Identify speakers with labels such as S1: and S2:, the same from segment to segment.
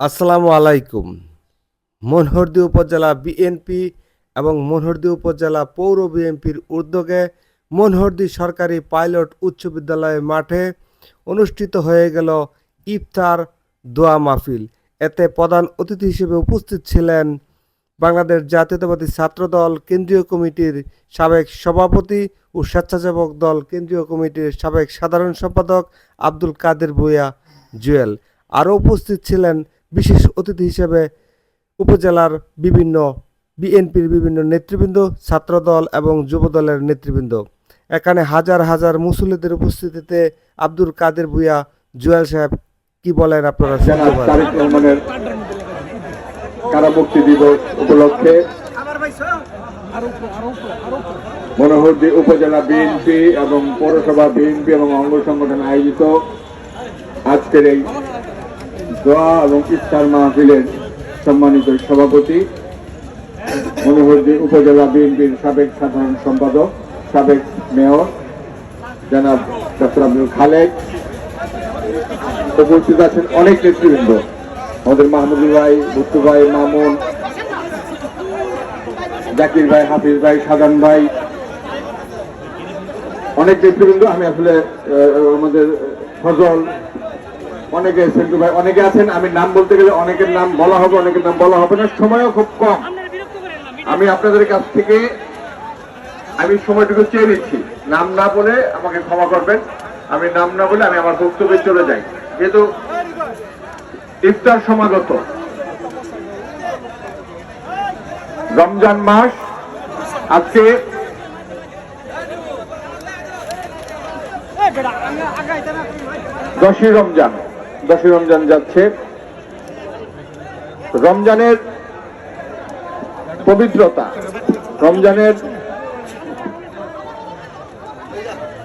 S1: আসসালামু আলাইকুম। মনহরদি উপজেলা বিএনপি এবং মনহরদি উপজেলা পৌর বিএনপির উদ্যোগে মনহরদি সরকারি পাইলট উচ্চ বিদ্যালয় মাঠে অনুষ্ঠিত হয়ে গেল ইফতার দোয়া মাহফিল। এতে প্রধান অতিথি হিসেবে উপস্থিত ছিলেন বাংলাদেশ জাতীয়তাবাদী ছাত্রদল কেন্দ্রীয় কমিটির সাবেক সভাপতি ও স্বেচ্ছাসেবক দল কেন্দ্রীয় কমিটির সাবেক সাধারণ সম্পাদক আব্দুল কাদের ভূঁইয়া জুয়েল। আরও উপস্থিত ছিলেন বিশেষ অতিথি হিসেবে উপজেলার বিভিন্ন বিএনপির বিভিন্ন নেতৃবৃন্দ ছাত্রদল এবং যুবদলের নেতৃবৃন্দ। এখানে হাজার হাজার মুসল্লিদের উপস্থিতিতে আব্দুল কাদের ভূঁইয়া জুয়েল সাহেব কি বলেন আপনারা
S2: কারামুক্তি দিবস উপলক্ষে মনোহরদি উপজেলা বিএনপি এবং পৌরসভা বিএনপি এবং অঙ্গ সংগঠন আয়োজিত আজকের এই দোয়া এবং ইফতার মাহফিলের সম্মানিত সভাপতি, মনোহরদি উপজেলা বিএনপির সাবেক সাধারণ সম্পাদক, সাবেক মেয়র জনাব ডক্টর আব্দুল খালেক, উপস্থিত আছেন অনেক নেতৃবৃন্দ। আমাদের মাহমুদুল ভাই বুত্তু ভাই, মামুন, জাকির ভাই, হাফিজ ভাই, সাজান ভাই, অনেক নেতৃবৃন্দ। আমি আসলে আমাদের ফজল অনেকে সেন্টু ভাই অনেকে আছেন আমি নাম বলতে গেলে অনেকের নাম বলা হবে অনেকের নাম বলা হবে না সময়ও খুব কম। আমি আপনাদের কাছ থেকে আমি সময়টুকু চেয়ে নিচ্ছি। নাম না বলে আমাকে ক্ষমা করবেন। আমি নাম না বলে আমি আমার বক্তব্যে চলে যাই। যেহেতু ইফতার সমাগত। রমজান মাস আজকে দশই রমজান। দশই রমজান যাচ্ছে। রমজানের পবিত্রতা, রমজানের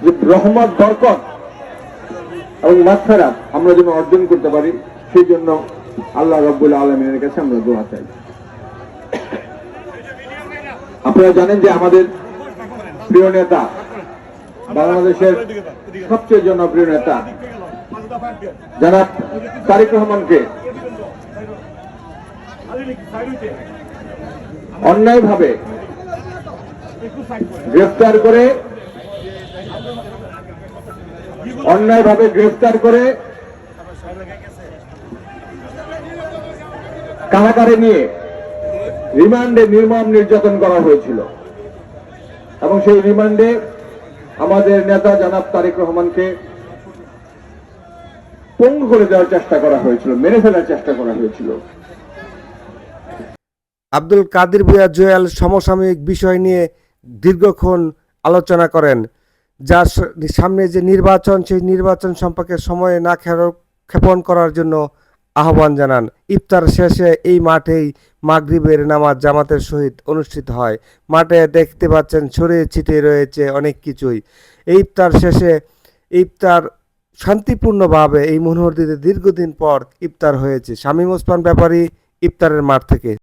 S2: যে রহমত, বরকত এবং মাগফিরাত আমরা যেন অর্জন করতে পারি, সেই জন্য আল্লাহ রব্বুল আলমিনের কাছে আমরা দোয়া চাই। আপনারা জানেন যে আমাদের প্রিয় নেতা বাংলাদেশের সবচেয়ে জনপ্রিয় নেতা জনাব তারিক রহমানকে অন্যায়ভাবে গ্রেফতার করে, অন্যায়ভাবে গ্রেফতার করে কারাগারে নিয়ে রিমান্ডে নির্মম নির্যাতন করা হয়েছিল। এবং সেই রিমান্ডে আমাদের নেতা জনাব তারেক রহমানকে পঙ্গু করে দেওয়ার চেষ্টা করা হয়েছিল মেরে ফেলার চেষ্টা করা হয়েছিল।
S1: আব্দুল কাদির ভুয়া জুয়েল সমসাময়িক বিষয় নিয়ে দীর্ঘক্ষণ আলোচনা করেন যার সামনে যে নির্বাচন, সেই নির্বাচন সম্পর্কে সময়ে না ক্ষেপণ করার জন্য আহ্বান জানান। ইফতার শেষে এই মাঠেই মাগরিবের নামাজ জামাতের সহিত অনুষ্ঠিত হয়। মাঠে দেখতে পাচ্ছেন ছড়িয়ে ছিটিয়ে রয়েছে অনেক কিছুই। এই ইফতার শেষে, ইফতার শান্তিপূর্ণভাবে এই মনোহরদিতে দীর্ঘদিন পর ইফতার হয়েছে। শামীম ওসমান ব্যাপারী ইফতারের মাঠ থেকে।